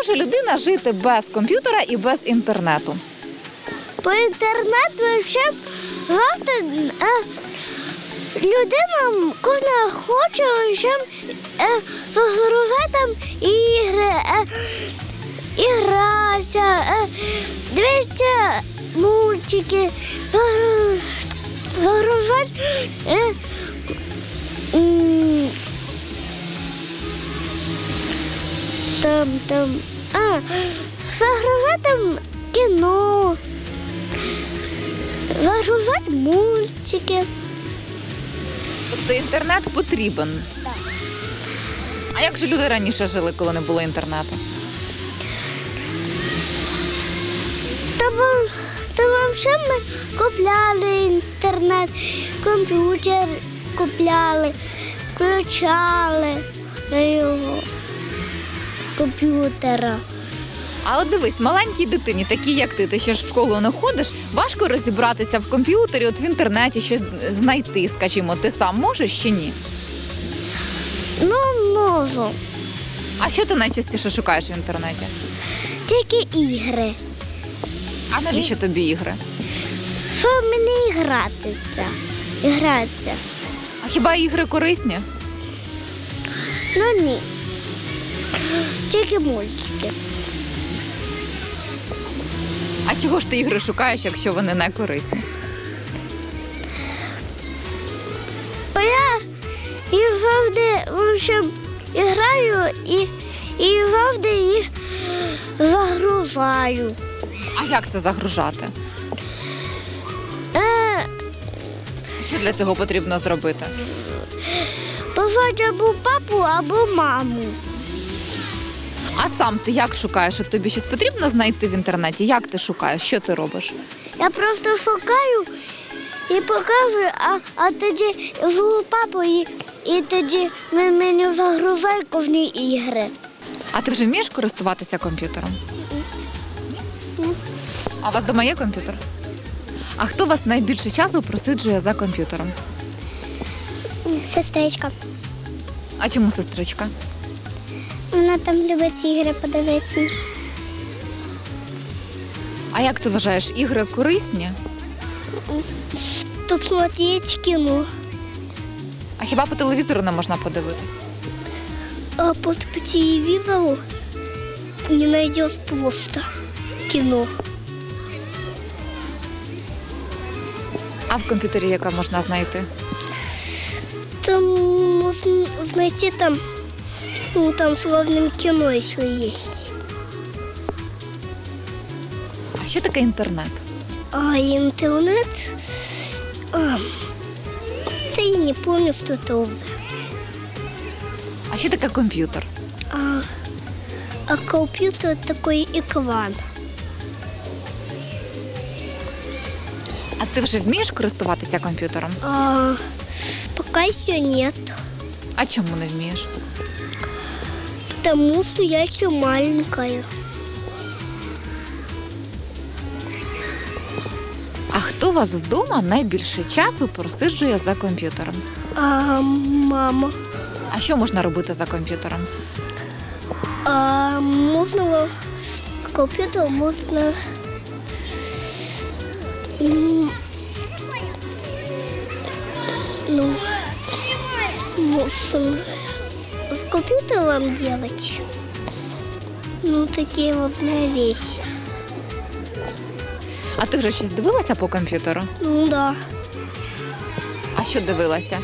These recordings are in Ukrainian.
може людина жити без комп'ютера і без інтернету? По інтернету взагалі е, людина кожна хоче ще е, ігри, е, і гратися, е, дивитися мультики, загру- загружати. Там, там, а, загружати кіно, загружати мультики. Тобто інтернет потрібен. Так. А як же люди раніше жили, коли не було інтернету? Та вам, та вам ще ми купляли інтернет, комп'ютер купляли, включали на його комп'ютера. А от дивись, маленькій дитині, такі як ти, ти ще ж в школу не ходиш, важко розібратися в комп'ютері, от в інтернеті щось знайти, скажімо, ти сам можеш чи ні? Ну, можу. А що ти найчастіше шукаєш в інтернеті? Тільки ігри. А навіщо тобі ігри? Що мені гратися? Гратися? А хіба ігри корисні? Ну ні. Тільки мультики. А чого ж ти ігри шукаєш, якщо вони не корисні? Бо я їх завжди і граю і, і завжди їх загружаю. А як це загружати? Е, Що для цього потрібно зробити? позвати або папу, або маму. А сам ти як шукаєш? От тобі щось потрібно знайти в інтернеті? Як ти шукаєш? Що ти робиш? Я просто шукаю і показую, а, а тоді зву папу і, і тоді він мені загружає кожні ігри. А ти вже вмієш користуватися комп'ютером? А у вас вдома є комп'ютер? А хто вас найбільше часу просиджує за комп'ютером? Сестричка. А чому сестричка? Вона там любить ігри подивитися. А як ти вважаєш, ігри корисні? Тут смотреть кино. А хіба по телевізору не можна подивитися? А по, телевизору не найдешь просто кино. А в комп'ютері яке можна знайти? Там можно найти там, ну там с разным кино еще есть. А що таке інтернет? А интернет, а, да я не помню, что это уже. А що таке комп'ютер? А, а компьютер такой экран. А ти вже вмієш користуватися комп'ютером? А, пока еще нет, А чому не вмієш? Потому что я еще маленькая. А хто у вас вдома найбільше часу просиджує за комп'ютером? А мама, А що можна робити за комп'ютером? а можно можно м, ну можно с компьютером делать ну такие разные вещи А ти вже щось дивилася по комп'ютеру? ну да А що дивилася?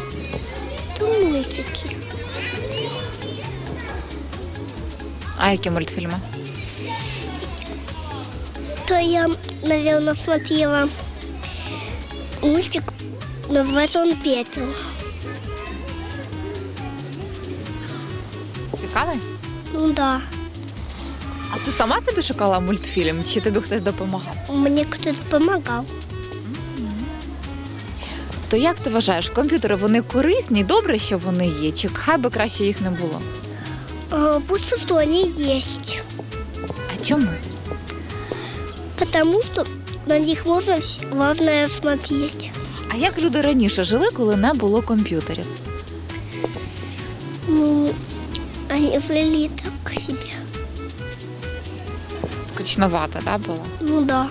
то мультики А які мультфільми? то я наверное смотрела мультик называется он пепел Цікавий? ну да А ти сама собі шукала мультфільм, чи тобі хтось допомагав? Мне кто-то помогал. То як ти вважаєш, комп'ютери вони корисні, добре, що вони є, чи хай би краще їх не було? А, Вот что есть. А чому? Потому что на них можно вс- важное смотреть. А як люди раніше жили, коли не було комп'ютерів? Ну, Они влили так к себе. Скучновато, да, было? Ну да.